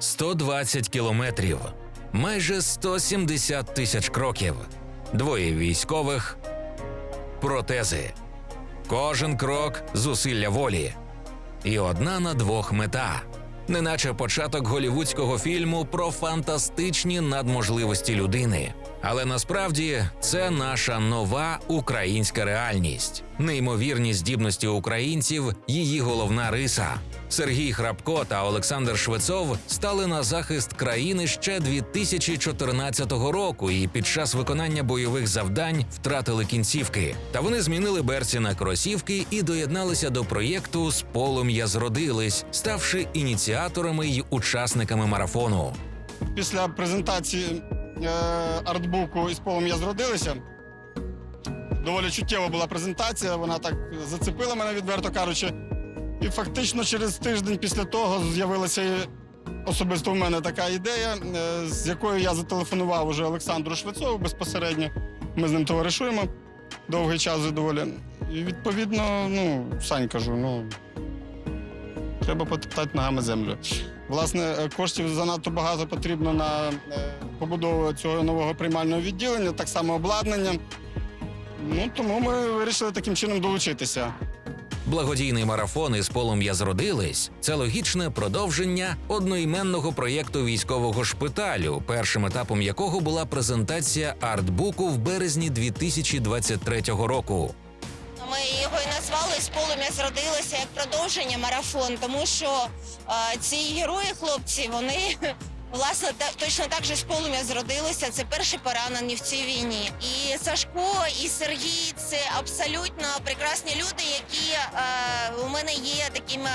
120 кілометрів, майже 170 тисяч кроків, двоє військових, протези. Кожен крок зусилля волі. І одна на двох мета. Неначе початок голівудського фільму про фантастичні надможливості людини. Але насправді це наша нова українська реальність, неймовірні здібності українців, її головна риса. Сергій Храпко та Олександр Швецов стали на захист країни ще 2014 року і під час виконання бойових завдань втратили кінцівки. Та вони змінили берці на кросівки і доєдналися до проєкту З полум'я зродились, ставши ініціаторами й учасниками марафону. Після презентації е, артбуку із полум'я зродилися. Доволі чуттєва була презентація, вона так зацепила мене, відверто кажучи. І фактично через тиждень після того з'явилася особисто в мене така ідея, е, з якою я зателефонував уже Олександру Швецову безпосередньо. Ми з ним товаришуємо довгий час вже доволі. І відповідно, ну, Сань кажу, ну, треба потоптати ногами землю. Власне, е, коштів занадто багато потрібно на е, побудову цього нового приймального відділення, так само обладнання. Ну, тому ми вирішили таким чином долучитися. Благодійний марафон із полум'я зродились це логічне продовження одноіменного проєкту військового шпиталю, першим етапом якого була презентація артбуку в березні 2023 року. Ми його і назвали з полум'я зродилося як продовження марафон, тому що е, ці герої, хлопці, вони власне точно так же з полум'я зродилося. Це перші поранені в цій війні. І Сашко, і Сергій це абсолютно прекрасні люди, які е, у мене є такими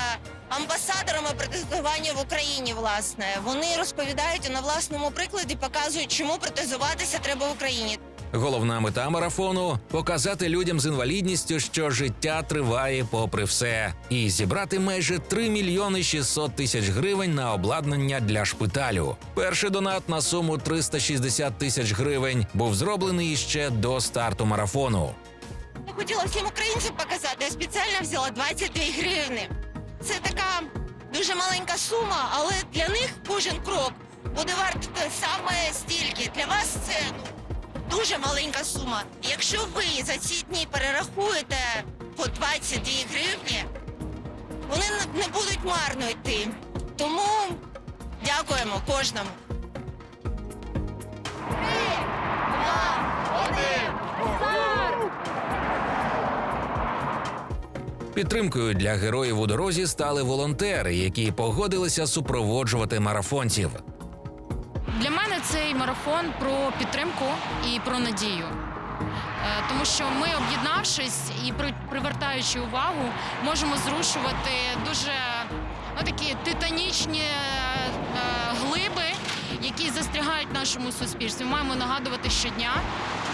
амбасадорами протезування в Україні. Власне, вони розповідають на власному прикладі, показують, чому протезуватися треба в Україні. Головна мета марафону показати людям з інвалідністю, що життя триває попри все, і зібрати майже 3 мільйони 600 тисяч гривень на обладнання для шпиталю. Перший донат на суму 360 тисяч гривень був зроблений ще до старту марафону. Я хотіла всім українцям показати, я спеціально взяла 22 гривни. Це така дуже маленька сума, але для них кожен крок буде вартити саме стільки. Для вас це ну, дуже маленька сума. Якщо ви за ці дні перерахуєте по 22 гривні, вони не- будуть марно йти. Тому дякуємо кожному. Підтримкою для героїв у дорозі стали волонтери, які погодилися супроводжувати марафонців. Для мене цей марафон про підтримку і про надію. Е, Тому що ми, об'єднавшись і привертаючи увагу, можемо зрушувати дуже ну, такі титанічні е, глиби, які застрягають в нашому суспільстві. Ми маємо нагадувати щодня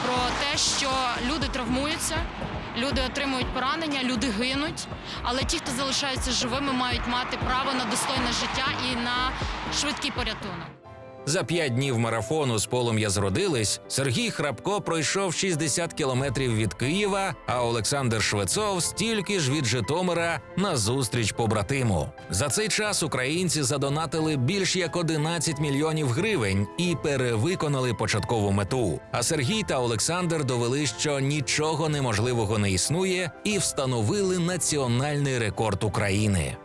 про те, що люди травмуються, люди отримують поранення, люди гинуть. Але ті, хто залишаються живими, мають мати право на достойне життя і на швидкий порятунок. За п'ять днів марафону з полум'я зродились. Сергій Храпко пройшов 60 кілометрів від Києва, а Олександр Швецов стільки ж від Житомира на зустріч побратиму. За цей час українці задонатили більш як 11 мільйонів гривень і перевиконали початкову мету. А Сергій та Олександр довели, що нічого неможливого не існує, і встановили національний рекорд України.